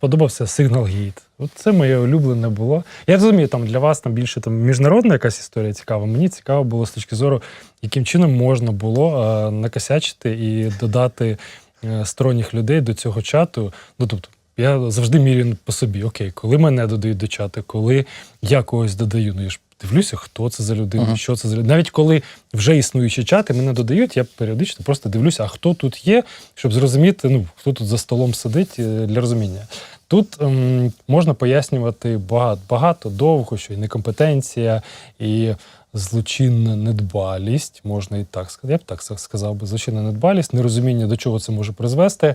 Подобався сигнал гейт. Це моє улюблене було. Я розумію, там для вас там більше там міжнародна якась історія цікава. Мені цікаво було з точки зору, яким чином можна було е, накосячити і додати е, сторонніх людей до цього чату. Ну тобто, я завжди міряю по собі. Окей, коли мене додають до чату, коли я когось додаю. Ну я ж дивлюся, хто це за людина, Ага. що це за людина. Навіть коли вже існуючі чати мене додають, я періодично просто дивлюся, а хто тут є, щоб зрозуміти, ну хто тут за столом сидить е, для розуміння. Тут ем, можна пояснювати багато, багато довго, що і некомпетенція, і злочинна недбалість, можна і так сказати. Я б так сказав би, злочинна недбалість, нерозуміння, до чого це може призвести.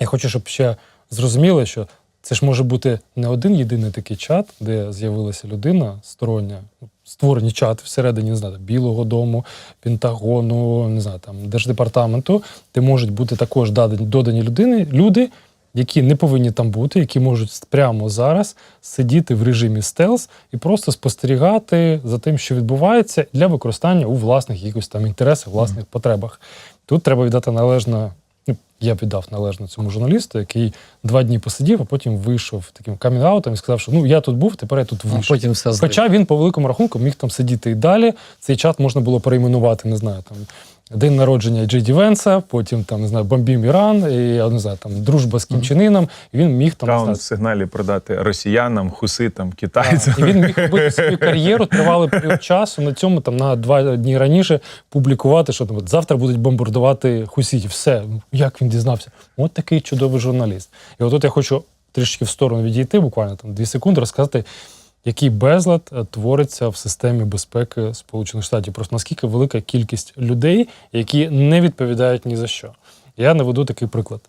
Я хочу, щоб ще зрозуміли, що це ж може бути не один єдиний такий чат, де з'явилася людина стороння, створені чати всередині не знаю, Білого дому, Пентагону, не знаю, там Держдепартаменту, де можуть бути також додані, додані людини, люди, які не повинні там бути, які можуть прямо зараз сидіти в режимі стелс і просто спостерігати за тим, що відбувається, для використання у власних якихось там інтересах, власних потребах. Тут треба віддати належно. Я віддав належно цьому журналісту, який два дні посидів, а потім вийшов таким камінг-аутом і сказав, що ну я тут був, тепер я тут вийшов. потім все. Хоча він по великому рахунку міг там сидіти і далі. Цей чат можна було перейменувати, не знаю, там день народження Джей Ді Венса, потім там не знаю, бомбім Іран, і я не знаю, там дружба з Кім Чен Іном, і він міг там Аккаунт в сигналі продати росіянам, хуситам, Так, китайцям. І він міг робити свою кар'єру, тривалий період часу на цьому там на два дні раніше публікувати, що там от, завтра будуть бомбардувати хусітів. Все, як він дізнався? От такий чудовий журналіст. І отут я хочу трішки в сторону відійти, буквально там дві секунди, розказати, який безлад е, твориться в системі безпеки Сполучених Штатів. Просто наскільки велика кількість людей, які не відповідають ні за що. Я наведу такий приклад.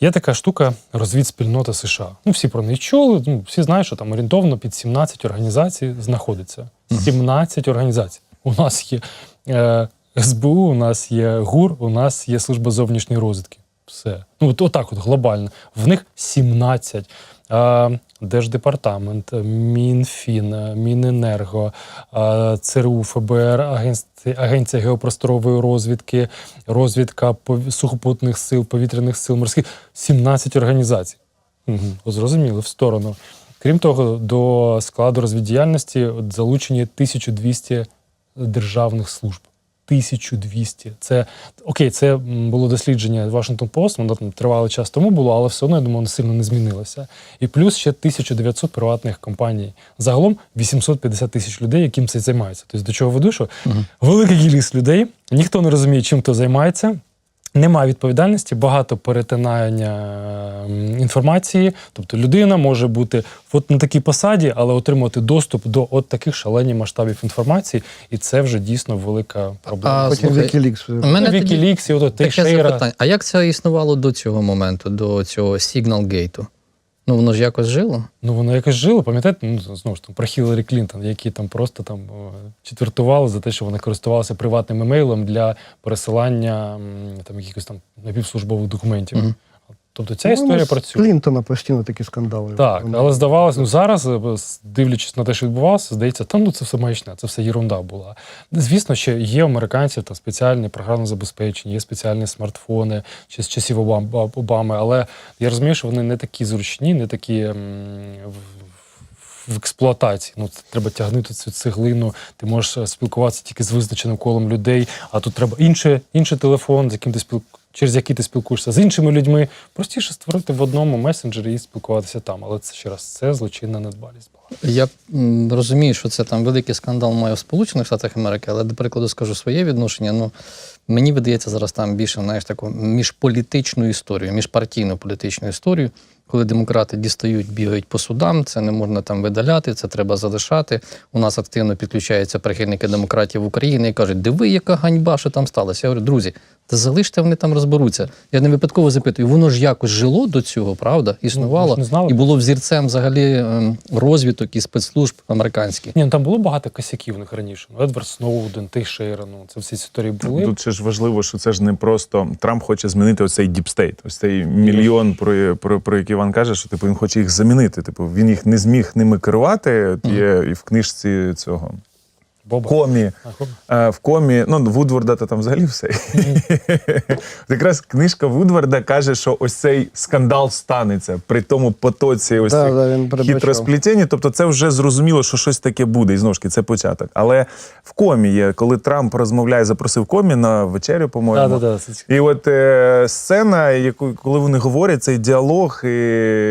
Є така штука розвідспільнота США. Ну, всі про неї чули. Ну, всі знають, що там орієнтовно під 17 організацій знаходиться. 17 організацій. У нас є е, СБУ, у нас є ГУР, у нас є служба зовнішньої розвідки. Все. Ну, от, отак, от глобально. В них 17. Е, Держдепартамент, Мінфін, е, Міненерго, е, ЦРУ, ФБР, Агенція, Агенція геопросторової розвідки, розвідка сухопутних сил, повітряних сил, морських 17 організацій. Угу. Зрозуміло, в сторону. Крім того, до складу розвіддіяльності залучені 1200 державних служб. 1200. Це окей, це було дослідження Washington Post, воно там тривалий час тому було, але все одно я думаю, воно сильно не змінилося. І плюс ще 1900 приватних компаній. Загалом 850 тисяч людей, яким це займається. Тобто до чого веду, що велика кількість людей, ніхто не розуміє, чим хто займається. Немає відповідальності, багато перетинання ем, інформації. Тобто людина може бути от на такій посаді, але отримати доступ до от таких шалених масштабів інформації, і це вже дійсно велика проблема. А, Потім тоді Вікілікс і от таке Тейшейра. запитання. А як це існувало до цього моменту, до цього Signal Gate? Ну, воно ж якось жило? Ну воно якось жило, пам'ятаєте, ну знову ж там про Хіларі Клінтон, які там просто там четвертували за те, що вони користувалися приватним емейлом для пересилання там якихось там напівслужбових документів. Мгм. Тобто ця Ну, історія працює. Клінтона постійно такі скандали. Так, Вони- але здавалося, ну зараз, е, дивлячись на те, що відбувалося, здається, та ну це все маячня, це все єрунда була. Звісно, що є у американців там спеціальні програмне забезпечення, є спеціальні смартфони ще з часів Обами, але я розумію, що вони не такі зручні, не такі в, експлуатації. Ну, це треба тягнути цю цеглину, ти можеш е, спілкуватися тільки з визначеним колом людей, а тут треба інший, інший телефон, з яким ти. Через які ти спілкуєшся з іншими людьми. Простіше створити в одному месенджері і спілкуватися там. Але це ще раз це злочинна недбалість була. Я розумію, що це там великий скандал має в Сполучених Штатах Америки, але, до прикладу, скажу своє відношення. Ну, мені видається зараз там більше, знаєш, таку міжполітичну історію, міжпартійну політичну історію, коли демократи дістають, бігають по судам, це не можна там видаляти, це треба залишати. У нас активно підключаються прихильники демократів України і кажуть, диви, яка ганьба, що там сталося. Я говорю, друзі, та залиште, вони там розберуться. Я не випадково запитую, воно ж якось жило до цього, правда? Існувало Ну, і було взірцем взагалі ем, розвиток і спецслужб американських. Ні, ну там було багато косяків них раніше. Ну, Едвард Сноуден, Тейшейра, ну це всі ці історії були. Тут ще ж важливо, що це ж не просто Трамп хоче змінити оцей діпстейт, ось цей мільйон, про, про, про який Іван каже, що типу він хоче їх замінити. Типу він їх не зміг ними керувати. Є і в книжці цього Боба. комі. А, Е, В комі, ну, Вудворда то там взагалі все. Якраз книжка Вудворда каже, що ось цей скандал станеться при тому потоці ось Да, да, він передбачав. Тобто це вже зрозуміло, що щось таке буде. І знову ж таки, це початок. Але в комі є, коли Трамп розмовляє, запросив комі на вечерю, по-моєму. Да, да, да, це цікаво. І от е, сцена, яку, коли вони говорять, цей діалог, і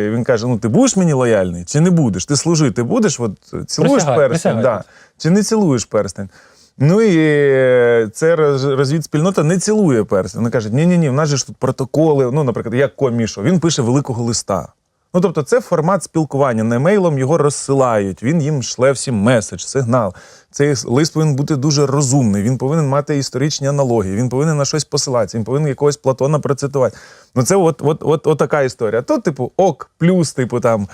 він каже: ну ти будеш мені лояльний чи не будеш? Ти служити будеш? От цілуєш Присягай, перстень? присягай. Да. Чи не цілуєш перстень? Ну і е, це роз- розвідспільнота не цілує перстень. Вони кажуть, ні, ні, в нас же ж тут протоколи. Ну, наприклад, як комішо, він пише великого листа. Ну, тобто, це формат спілкування. Не мейлом його розсилають. Він їм шле всім меседж, сигнал. Цей лист повинен бути дуже розумний. Він повинен мати історичні аналогії. Він повинен на щось посилатися. Він повинен якогось Платона процитувати. Ну, це от, от, от, от така історія. То, типу, ок, плюс, типу, там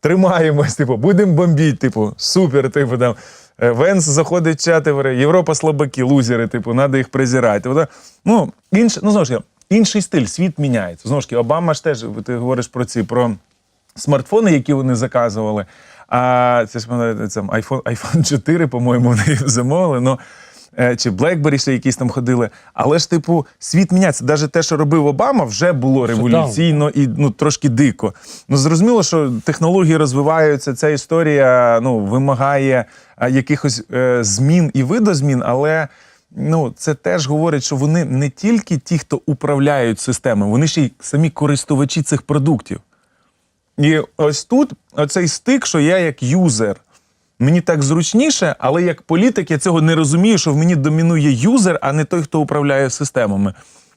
тримаємось, типу, будемо бомбити, типу, супер, типу, там. Е, Венс заходить в чати, говорить, Європа слабаки, лузери, типу, треба їх презирати. Тобто, Ну, інш, ну, знову ж інший стиль, світ міняється. Знову ж таки, Обама ж теж, ти говориш про ці, про смартфони, які вони заказували. А це ж це iPhone, iPhone 4, по-моєму, вони замовили. Ну, е, чи BlackBerry ще якісь там ходили. Але ж, типу, світ міняється. Навіть те, що робив Обама, вже було революційно і ну, трошки дико. Ну, зрозуміло, що технології розвиваються, ця історія ну, вимагає якихось е, змін і видозмін, але. Ну, це теж говорить, що вони не тільки ті, хто управляють системою, вони ще й самі користувачі цих продуктів. І ось тут оцей стик, що я як юзер, мені так зручніше, але як політик я цього не розумію, що в мені домінує юзер, а не той, хто управляє системами.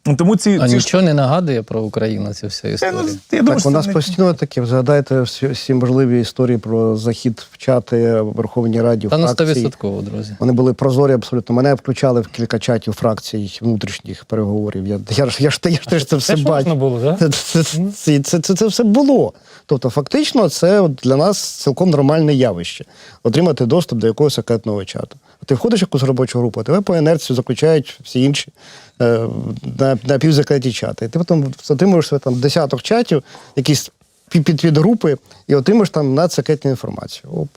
Ну, Тому ці, А ці нічого не нагадує про Україну ця вся Е, історія. ну, я думаю, Так, що у нас не- постійно таке. Згадайте всі, всі можливі історії про захід в чати в Верховній Раді. Та на 100%, друзі. Вони були прозорі абсолютно. Мене включали в кілька чатів фракцій внутрішніх переговорів. Я, я, ж, я, ж, я ж теж це все бачу. було, так? Це, це, це, це, це, це все було. Тобто, фактично, це для нас цілком нормальне явище отримати доступ до якогось секретного чату. Ти входиш в якусь робочу групу, тебе по інерцію заключають всі інші е, на, на півзакриті чати. І ти потім отримуєш себе там десяток чатів, якісь під, під, підгрупи, і отримуєш там надсекретну інформацію.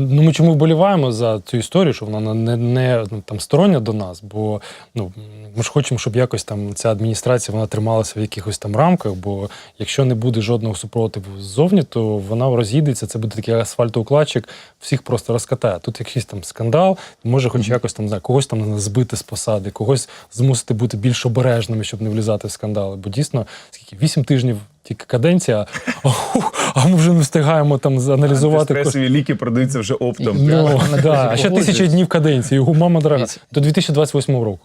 Ну, ми чому вболіваємо за цю історію, що вона не, не ну, там стороння до нас, бо ну ми ж хочемо, щоб якось там ця адміністрація вона трималася в якихось там рамках. Бо якщо не буде жодного супротиву ззовні, то вона роз'їдеться. Це буде такий асфальтоукладчик, всіх просто розкатає. Тут якийсь там скандал, може, хоч якось там не знаю, когось там збити з посади, когось змусити бути більш обережними, щоб не влізати в скандали. Бо дійсно, скільки вісім тижнів. Тільки каденція, а, а ми вже не встигаємо там аналізувати стресові Антистресові ліки продаються вже оптом. Ну, да. А ще тисяча днів каденції. Його мама дорога. До 2028 року.